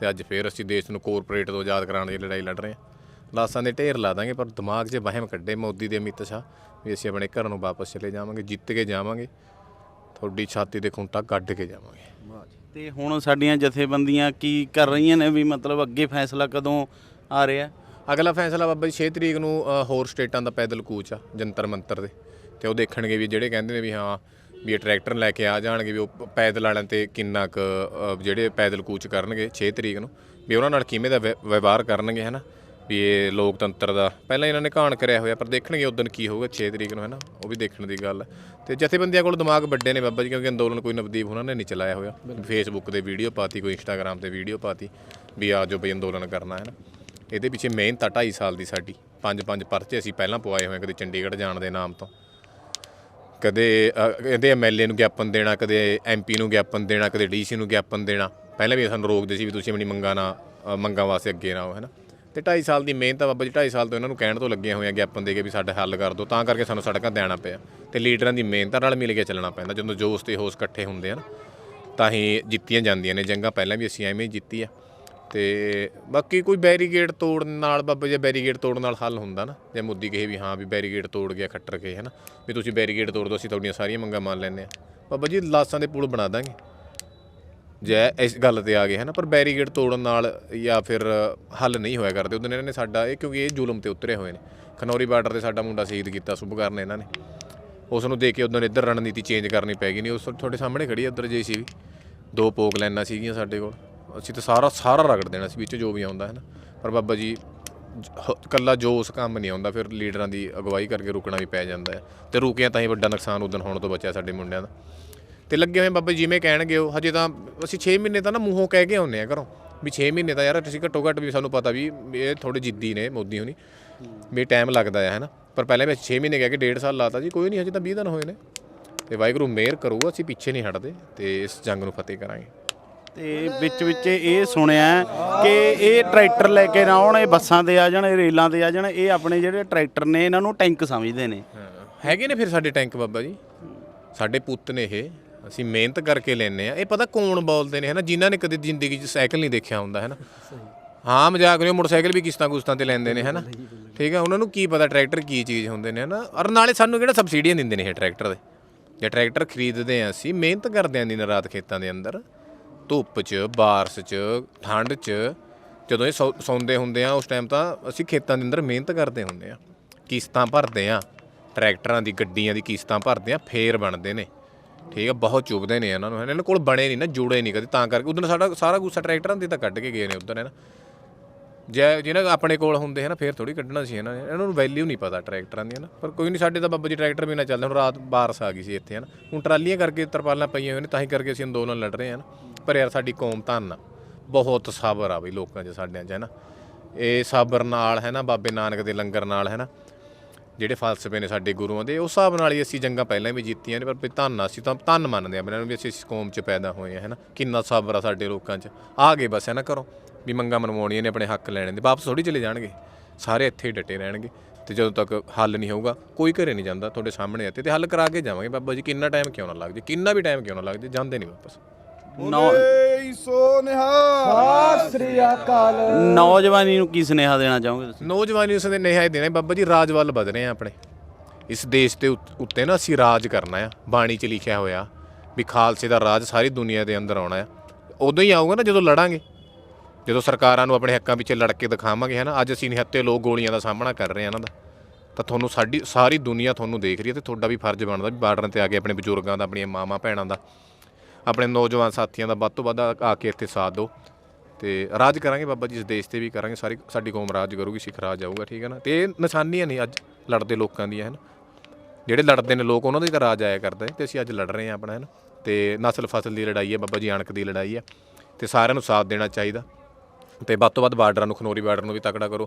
ਤੇ ਅੱਜ ਫੇਰ ਅਸੀਂ ਦੇਸ਼ ਨੂੰ ਕੋਰਪੋਰੇਟ ਤੋਂ ਆਜ਼ਾਦ ਕਰਾਉਣ ਦੀ ਲੜਾਈ ਲੜ ਰਹੇ ਹਾਂ। ਲਾਸਾਂ ਦੇ ਢੇਰ ਲਾ ਦਾਂਗੇ ਪਰ ਦਿਮਾਗ 'ਚ ਵਹਿਮ ਕੱਢੇ ਮੋਦੀ ਦੇ ਅਮਿਤ ਸ਼ਾਹ ਵੀ ਅਸੀਂ ਆਪਣੇ ਘਰ ਨੂੰ ਵਾਪਸ ਚਲੇ ਜਾਵਾਂਗੇ ਜਿੱਤ ਕੇ ਜਾਵਾਂਗੇ। ਤੁਹਾਡੀ ਛਾਤੀ ਦੇ ਖੁੰਟਾ ਕੱਢ ਕੇ ਜਾਵਾਂਗੇ। ਤੇ ਹੁਣ ਸਾਡੀਆਂ ਜਥੇਬੰਦੀਆਂ ਕੀ ਕਰ ਰਹੀਆਂ ਨੇ ਵੀ ਮਤਲਬ ਅੱਗੇ ਫੈਸਲਾ ਕਦੋਂ ਆ ਰਿਹਾ? ਅਗਲਾ ਫੈਸਲਾ ਬਾਬਾ ਜੀ 6 ਤਰੀਕ ਨੂੰ ਹੋਰ ਸਟੇਟਾਂ ਦਾ ਪੈਦਲ ਕੂਚ ਆ ਜੰਤਰ ਮੰਤਰ ਦੇ। ਤੇ ਉਹ ਦੇਖਣਗੇ ਵੀ ਜਿਹੜੇ ਕਹਿੰਦੇ ਨੇ ਵੀ ਹਾਂ ਵੀ ਇਹ ਟਰੈਕਟਰ ਲੈ ਕੇ ਆ ਜਾਣਗੇ ਵੀ ਉਹ ਪੈਦਲ ਵਾਲਿਆਂ ਤੇ ਕਿੰਨਾ ਕੁ ਜਿਹੜੇ ਪੈਦਲ ਕੂਚ ਕਰਨਗੇ 6 ਤਰੀਕ ਨੂੰ ਵੀ ਉਹਨਾਂ ਨਾਲ ਕਿਵੇਂ ਦਾ ਵਿਵਹਾਰ ਕਰਨਗੇ ਹਨਾ? ਵੀ ਇਹ ਲੋਕਤੰਤਰ ਦਾ ਪਹਿਲਾਂ ਇਹਨਾਂ ਨੇ ਕਾਣ ਕਰਿਆ ਹੋਇਆ ਪਰ ਦੇਖਣਗੇ ਉਦੋਂ ਕੀ ਹੋਊਗਾ 6 ਤਰੀਕ ਨੂੰ ਹਨਾ? ਉਹ ਵੀ ਦੇਖਣ ਦੀ ਗੱਲ ਹੈ। ਤੇ ਜਥੇਬੰਦੀਆਂ ਕੋਲ ਦਿਮਾਗ ਵੱਡੇ ਨੇ ਬਾਬਾ ਜੀ ਕਿਉਂਕਿ ਅੰਦੋਲਨ ਕੋਈ ਨਵਦੀਪ ਉਹਨਾਂ ਨੇ ਨਹੀਂ ਚਲਾਇਆ ਹੋਇਆ। ਫੇਸਬੁੱਕ ਤੇ ਵੀਡੀਓ ਪਾਤੀ ਕੋਈ ਇੰਸਟਾਗ੍ਰam ਤੇ ਵੀਡੀਓ ਪਾਤੀ ਵੀ ਆ ਜੋ ਬਈ ਅੰਦੋਲਨ ਕਰਨਾ ਹੈ ਨਾ ਇਹਦੇ ਪਿੱਛੇ ਮਿਹਨਤ ਆ 2.5 ਸਾਲ ਦੀ ਸਾਡੀ ਪੰਜ ਪੰਜ ਪਰਚੇ ਅਸੀਂ ਪਹਿਲਾਂ ਪਵਾਏ ਹੋਏ ਕਦੇ ਚੰਡੀਗੜ੍ਹ ਜਾਣ ਦੇ ਨਾਮ ਤੋਂ। ਕਦੇ ਅ, ਇਹਦੇ ਐਮਐਲਏ ਨੂੰ ਗਿਆਪਨ ਦੇਣਾ ਕਦੇ ਐਮਪੀ ਨੂੰ ਗਿਆਪਨ ਦੇਣਾ ਕਦੇ ਡੀਸੀ ਨੂੰ ਗਿਆਪਨ ਦੇਣਾ। ਪਹਿਲਾਂ ਵੀ ਸਾਨੂੰ ਰੋਕਦੇ ਸੀ ਵੀ ਤੁਸੀਂ ਆਪਣੀ ਮੰਗਾਂ ਨਾ ਮੰਗਾਂ ਵਾਸਤੇ ਅੱਗੇ ਨਾ ਆਓ ਹੈ ਨਾ ਤੇ 2.5 ਸਾਲ ਦੀ ਮਿਹਨਤ ਆ ਬਾਬਾ ਜੀ 2.5 ਸਾਲ ਤੋਂ ਇਹਨਾਂ ਨੂੰ ਕਹਿਣ ਤੋਂ ਲੱਗੇ ਹੋਏ ਆ ਗਿਆਪਨ ਦੇ ਕੇ ਵੀ ਸਾਡਾ ਹੱਲ ਕਰ ਦਿਓ ਤਾਂ ਕਰਕੇ ਸਾਨੂੰ ਸੜਕਾਂ ਤੇ ਆਉਣਾ ਪਿਆ। ਤੇ ਲੀਡਰਾਂ ਦੀ ਮਿਹਨਤ ਨਾਲ ਮਿਲ ਕੇ ਚੱਲਣਾ ਪੈਂਦਾ ਜਦੋਂ ਜੋਸ਼ ਤੇ ਹੋਸ਼ ਇਕੱਠੇ ਹੁੰਦੇ ਆ ਨਾ ਤਾਂ ਹੀ ਜਿੱਤੀਆਂ ਜਾਂਦੀਆਂ ਨੇ ਜੰਗਾਂ ਪਹਿਲਾਂ ਵੀ ਅਸੀਂ ਐਵੇਂ ਹੀ ਜਿੱਤੀ ਆ। ਤੇ ਬਾਕੀ ਕੋਈ ਬੈਰੀਗੇਡ ਤੋੜਨ ਨਾਲ ਬਾਬਾ ਜੇ ਬੈਰੀਗੇਡ ਤੋੜਨ ਨਾਲ ਹੱਲ ਹੁੰਦਾ ਨਾ। ਜੇ ਮੋਦੀ ਕਹੇ ਵੀ ਹਾਂ ਵੀ ਬੈਰੀਗੇਡ ਤੋੜ ਗਿਆ, ਖੱਟਰ ਕੇ ਹੈ ਨਾ ਵੀ ਤੁਸੀਂ ਬੈਰੀਗੇਡ ਤੋੜ ਦਿਓ ਅਸੀਂ ਤੁਹਾਡੀਆਂ ਸਾਰੀਆਂ ਮੰਗਾਂ ਮੰਨ ਲੈਂਦੇ ਆ ਬਾਬਾ ਜੀ ਲਾਸਾਂ ਦੇ ਪੁਲ ਬਣਾ ਦਾਂਗੇ। ਜੇ ਇਸ ਗੱਲ ਤੇ ਆ ਗਏ ਹੈ ਨਾ ਪਰ ਬੈਰੀਗੇਡ ਤੋੜਨ ਨਾਲ ਜਾਂ ਫਿਰ ਹੱਲ ਨਹੀਂ ਹੋਇਆ ਕਰਦੇ, ਉਦੋਂ ਇਹਨਾਂ ਨੇ ਸਾਡਾ ਇਹ ਕਿਉਂਕਿ ਇਹ ਜ਼ੁਲਮ ਤੇ ਉਤਰੇ ਹੋਏ ਨੇ। ਖਨੌਰੀ ਬਾਰਡਰ ਤੇ ਸਾਡਾ ਮੁੰਡਾ ਸ਼ਹੀਦ ਕੀਤਾ ਸੁਭਕਰਨ ਇਹਨਾਂ ਨੇ। ਉਸ ਨੂੰ ਦੇਖ ਕੇ ਉਦੋਂ ਇੱਧਰ ਰਣਨੀਤੀ ਚੇਂਜ ਕਰਨੀ ਪੈ ਗਈ ਨਹੀਂ ਉਸ ਤੁਹਾਡੇ ਸਾਹਮਣੇ ਖੜੀ ਹੈ ਸੀ ਵੀ ਦੋ ਪੋਕ ਲਾਈਨਾਂ ਸੀਗੀਆਂ ਸਾਡੇ ਕੋਲ। ਅਸੀਂ ਤਾਂ ਸਾਰਾ ਸਾਰਾ ਰਗੜ ਦੇਣਾ ਸੀ, ਵਿੱਚ ਜੋ ਵੀ ਆਉਂਦਾ ਹੈ ਨਾ। ਪਰ ਬਾਬਾ ਜੀ, ਜ- ਕੱਲਾ ਜੋ ਉਸ ਕੰਮ ਨਹੀਂ ਆਉਂਦਾ, ਫਿਰ ਲੀਡਰਾਂ ਦੀ ਅਗਵਾਈ ਕਰਕੇ ਰੁਕਣਾ ਵੀ ਪੈ ਜਾਂਦਾ ਹੈ। ਤੇ ਰੁਕਿਆ ਤਾਂ ਹੀ ਵੱਡਾ ਨੁਕਸਾਨ ਉਦੋਂ ਹੋਣ ਤੋਂ ਬਚਿਆ ਸਾਡੇ ਮੁੰਡਿਆਂ ਦਾ। ਤੇ ਲੱਗੇ ਹੋਏ ਬਾਬਾ ਜਿਵੇਂ ਕਹਿਣਗੇ ਉਹ, ਹਜੇ ਤਾਂ ਅਸੀਂ 6 ਮਹੀਨੇ ਤਾਂ ਨਾ ਮੂੰਹੋਂ ਕਹਿ ਕੇ ਆਉਂਦੇ ਆ ਘਰੋਂ, ਵੀ 6 ਮਹੀਨੇ ਤਾਂ ਯਾਰ ਤੁਸੀਂ ਘੱਟੋ ਘੱਟ ਵੀ ਸਾਨੂੰ ਪਤਾ ਵੀ ਇਹ ਥੋੜੇ ਜਿੱਦੀ ਨੇ ਮੋਦੀ ਹੋਣੀ, ਵੀ ਟਾਈਮ ਲੱਗਦਾ ਹੈ ਹਨਾ ਪਰ ਪਹਿਲਾਂ ਮੈਂ 6 ਮਹੀਨੇ ਕਹਿ ਕੇ 1.5 ਸਾਲ ਲਾਤਾ ਜੀ, ਕੋਈ ਨਹੀਂ, ਹਜੇ ਤਾਂ 20 ਦਿਨ ਹੋਏ ਨੇ। ਤੇ ਵਾਹਿਗੁਰੂ ਮਿਹਰ ਕਰੂਗਾ ਅਸੀਂ ਪਿੱਛੇ ਨਹੀਂ ਹਟਦੇ, ਤੇ ਇਸ ਜੰਗ ਨੂੰ ਫਤਿਹ ਕਰਾਂਗੇ। ਤੇ ਵਿੱਚ ਵਿੱਚ ਇਹ ਸੁਣਿਆ ਕਿ ਇਹ ਟਰੈਕਟਰ ਲੈ ਕੇ ਨਾ ਆਉਣ, ਇਹ ਬੱਸਾਂ ਤੇ ਆ ਜਾਣ, ਇਹ ਰੇਲਾਂ ਤੇ ਆ ਜਾਣ, ਇਹ ਆਪਣੇ ਜਿਹੜੇ ਟਰੈਕਟਰ ਨੇ ਇਹਨਾਂ ਨੂੰ ਟੈਂਕ ਸਮਝਦੇ ਨੇ। ਹੈਗੇ ਨੇ ਫਿਰ ਸਾਡੇ ਟੈਂਕ ਬਾਬਾ ਜੀ? ਸਾਡੇ ਪੁੱਤ ਨੇ ਇਹ। ਅਸੀਂ ਮਿਹਨਤ ਕਰਕੇ ਲੈਨੇ ਆ ਇਹ ਪਤਾ ਕੌਣ ਬੋਲਦੇ ਨੇ ਹੈ ਨਾ ਜਿਨ੍ਹਾਂ ਨੇ ਕਦੇ ਜ਼ਿੰਦਗੀ 'ਚ ਸਾਈਕਲ ਨਹੀਂ ਦੇਖਿਆ ਹੁੰਦਾ ਹੈ ਨਾ ਹਾਂ, ਮਜ਼ਾਕ ਨਹੀਂ ਮੋਟਰਸਾਈਕਲ ਵੀ ਕਿਸ਼ਤਾਂ ਕੁਸ਼ਤਾਂ ਤੇ ਲੈਂਦੇ ਨੇ ਹੈ ਨਾ ਠੀਕ ਹੈ ਉਹਨਾਂ ਨੂੰ ਕੀ ਪਤਾ ਟਰੈਕਟਰ ਕੀ ਚੀਜ਼ ਹੁੰਦੇ ਨੇ ਹੈ ਨਾ ਔਰ ਨਾਲੇ ਸਾਨੂੰ ਕਿਹੜਾ ਸਬਸਿਡੀਆਂ ਦਿੰਦੇ ਨੇ ਇਹ ਟਰੈਕਟਰ ਦੇ? ਜੇ ਟਰੈਕਟਰ ਖਰੀਦਦੇ ਆ ਅਸੀਂ, ਮਿਹਨਤ ਕਰਦੇ ਆਂ ਦਿਨ ਰਾਤ ਖੇਤਾਂ ਦੇ ਅੰਦਰ। ਧੁੱਪ 'ਚ, ਬਾਰਸ਼ 'ਚ, ਠੰਡ 'ਚ, ਜਦੋਂ ਇਹ ਸੌ- ਸੌਂਦੇ ਹੁੰਦੇ ਆ, ਉਸ ਟਾਈਮ ਤਾਂ ਅਸੀਂ ਖੇਤਾਂ ਦੇ ਅੰਦਰ ਮਿਹਨਤ ਕਰਦੇ ਹੁੰਦੇ ਆ। ਕਿਸ਼ਤਾਂ ਭਰਦੇ ਆ, ਟਰੈਕਟਰਾਂ ਦੀ, ਗੱਡੀਆਂ ਦੀ ਕਿਸ਼ਤਾਂ ਭਰਦੇ ਆ, ਫੇਰ ਬਣਦੇ ਨੇ। ਠੀਕ ਆ, ਬਹੁਤ ਚੁੱਭਦੇ ਨੇ ਇਹਨਾਂ ਨੂੰ, ਇਹਨਾਂ ਕੋਲ ਬਣੇ ਨਹੀਂ ਨਾ, ਜੁੜੇ ਨਹੀਂ ਕਦੇ, ਤਾਂ ਕਰਕੇ। ਉਦੋਂ ਸਾਡਾ ਸਾਰਾ ਗੁੱਸਾ ਟਰੈਕਟਰਾਂ ਦੇ ਤਾਂ ਕੱਢ ਕੇ ਗਏ ਨੇ ਉਦੋਂ ਹੈ ਨਾ। ਜੇ ਜਿਹਨਾਂ ਆਪਣੇ ਕੋਲ ਹੁੰਦੇ, ਹੈ ਨਾ, ਫੇਰ ਥੋੜੀ ਕੱਢਣਾ ਸੀ ਇਹਨਾਂ ਨੇ। ਇਹਨਾਂ ਨੂੰ ਵੈਲਿਊ ਨਹੀਂ ਪਤਾ ਟਰੈਕਟਰਾਂ ਦੀ ਹੈ ਨਾ। ਪਰ ਕੋਈ ਨਹੀਂ ਸਾਡੇ ਤਾਂ ਬਾਬਾ ਜੀ ਟਰੈਕਟਰ ਵੀ ਨਾ ਚੱਲਦੇ, ਹੁਣ ਰਾਤ ਬਾਰਸ ਆ ਗਈ ਸੀ ਇੱਥੇ, ਹੈ ਨਾ। ਹੁਣ ਟਰਾਲੀਆਂ ਕਰਕੇ ਤਰਪਾਲਾਂ ਪਈਆਂ ਹੋਈਆਂ ਨੇ, ਤਾਂ ਹੀ ਕਰਕੇ ਅਸੀਂ ਅੰਦੋਲਨ ਲੜ ਰਹੇ ਹਾਂ ਨਾ। ਪਰ ਯਾਰ ਸਾਡੀ ਕੌਮ ਧੰਨ ਆ ਬਹੁਤ ਸਬਰ ਆ ਬਈ ਲੋਕਾਂ 'ਚ ਸਾਡਿਆਂ 'ਚ, ਹੈ ਨਾ। ਇਹ ਸਬਰ ਨਾਲ, ਹੈ ਨਾ, ਬਾਬੇ ਨਾਨਕ ਦੇ ਲੰਗਰ ਨਾਲ, ਹੈ ਨਾ। ਜਿਹੜੇ ਫਲਸਫੇ ਨੇ ਸਾਡੇ ਗੁਰੂਆਂ ਦੇ ਉਸ ਹਿਸਾਬ ਨਾਲ ਹੀ ਅਸੀਂ ਜੰਗਾਂ ਪਹਿਲਾਂ ਵੀ ਜਿੱਤੀਆਂ ਨੇ, ਪਰ ਵੀ ਧੰਨ ਅਸੀਂ ਤਾਂ, ਧੰਨ ਮੰਨਦੇ ਆ ਇਹਨਾਂ ਵੀ ਅਸੀਂ ਇਸ ਕੌਮ 'ਚ ਪੈਦਾ ਹੋਏ ਆ, ਹੈ ਨਾ। ਕਿੰਨਾ ਸਬਰ ਆ ਸਾਡੇ ਲੋਕਾਂ 'ਚ। ਆ ਗਏ ਬਸ, ਹੈ ਨਾ ਕਰੋ ਵੀ ਮੰਗਾਂ ਮਨਵਾਉਣੀਆਂ ਨੇ, ਆਪਣੇ ਹੱਕ ਲੈਣੇ ਦੇ ਵਾਪਸ ਥੋੜੀ ਚਲੇ ਜਾਣਗੇ। ਸਾਰੇ ਇੱਥੇ ਹੀ ਡਟੇ ਰਹਿਣਗੇ। ਤੇ ਜਦੋਂ ਤੱਕ ਹੱਲ ਨਹੀਂ ਹੋਊਗਾ, ਕੋਈ ਘਰੇ ਨਹੀਂ ਜਾਂਦਾ ਤੁਹਾਡੇ ਸਾਹਮਣੇ ਆ ਤੇ ਹੱਲ ਕਰਾ ਕੇ ਜਾਵਾਂਗੇ। ਬਾਬਾ ਜੀ, ਕਿੰਨਾ ਟਾਈਮ ਕਿਉਂ ਨਾ ਲੱਗ ਜੇ ਕਿੰਨਾ ਵੀ ਟਾਈਮ ਕਿਉਂ ਨਾ ਲੱਗ ਜੇ ਜਾਂਦੇ ਨਹੀਂ ਵਾਪਸ। ਨੌ ਸੋ ਨਿਹਾਲ। ਸ੍ਰੀ ਅਕਾਲ। ਨੌਜਵਾਨੀ ਨੂੰ ਕੀ ਸੁਨੇਹਾ ਦੇਣਾ ਚਾਹੋਗੇ ਤੁਸੀਂ? ਨੌਜਵਾਨੀ ਉਸ ਦੇ ਨਿਹਾਇ ਦੇਣੇ ਬਾਬਾ ਜੀ ਰਾਜ ਵੱਲ ਵਧ ਰਹੇ ਆ ਆਪਣੇ। ਇਸ ਦੇਸ਼ ਦੇ ਉੱਤ- ਉੱਤੇ ਨਾ ਅਸੀਂ ਰਾਜ ਕਰਨਾ ਆ। ਬਾਣੀ 'ਚ ਲਿਖਿਆ ਹੋਇਆ ਵੀ ਖਾਲਸੇ ਦਾ ਰਾਜ ਸਾਰੀ ਦੁਨੀਆ ਦੇ ਅੰਦਰ ਆਉਣਾ ਆ। ਉਦੋਂ ਹੀ ਆਊਗਾ ਨਾ ਜਦੋਂ ਲੜਾਂਗੇ। ਜਦੋਂ ਸਰਕਾਰਾਂ ਨੂੰ ਆਪਣੇ ਹੱਕਾਂ ਪਿੱਛੇ ਲੜ ਕੇ ਦਿਖਾਵਾਂਗੇ ਹੈ ਨਾ ਅੱਜ ਅਸੀਂ ਨਿਹੱਤੇ ਲੋਕ ਗੋਲੀਆਂ ਦਾ ਸਾਹਮਣਾ ਕਰ ਰਹੇ ਆ ਇਹਨਾਂ ਦਾ। ਤਾਂ ਤੁਹਾਨੂੰ ਸਾਡੀ ਸਾਰੀ ਦੁਨੀਆ ਤੁਹਾਨੂੰ ਦੇਖ ਰਹੀ ਹੈ ਤੇ ਤੁਹਾਡਾ ਵੀ ਫਰਜ਼ ਬਣਦਾ ਵੀ ਬਾਰਡਰਾਂ ਤੇ ਆ ਕੇ ਆਪਣੇ ਬਜ਼ੁਰਗਾਂ ਦਾ ਆਪਣੀਆਂ ਮਾਵਾਂ ਭੈਣਾਂ ਦਾ ਆਪਣੇ ਨੌਜਵਾਨ ਸਾਥੀਆਂ ਦਾ ਵੱਧ ਤੋਂ ਵੱਧ ਆ ਕੇ ਇੱਥੇ ਸਾਥ ਦਿਓ। ਤੇ ਰਾਜ ਕਰਾਂਗੇ ਬਾਬਾ ਜੀ, ਇਸ ਦੇਸ਼ ਤੇ ਵੀ ਕਰਾਂਗੇ। ਸਾਰੀ ਸਾਡੀ ਕੌਮ ਰਾਜ ਕਰੂਗੀ, ਸਿੱਖ ਰਾਜ ਆਊਗਾ ਠੀਕ ਹੈ ਨਾ? ਤੇ ਇਹ ਨਿਸ਼ਾਨੀਆਂ ਨਹੀਂ ਅੱਜ ਲੜਦੇ ਲੋਕਾਂ ਦੀਆਂ ਹਨ ਜਿਹੜੇ ਲੜਦੇ ਨੇ ਲੋਕ, ਉਹਨਾਂ ਦੇ ਤਾਂ ਰਾਜ ਆਇਆ ਕਰਦਾ ਹੈ ਤੇ ਅਸੀਂ ਅੱਜ ਲੜ ਰਹੇ ਹਾਂ ਆਪਣਾ, ਹੈ ਨਾ? ਤੇ ਨਸਲ ਫਸਲ ਦੀ ਲੜਾਈ ਹੈ, ਬਾਬਾ ਜੀ ਅਣਕ ਦੀ ਲੜਾਈ ਹੈ। ਤੇ ਸਾਰਿਆਂ ਨੂੰ ਸਾਥ ਦੇਣਾ ਚਾਹੀਦਾ। ਤੇ ਵੱਧ ਤੋਂ ਵੱਧ ਬਾਰਡਰਾਂ ਨੂੰ, ਖਨੋਰੀ ਬਾਰਡਰ ਨੂੰ ਵੀ ਤਕੜਾ ਕਰੋ।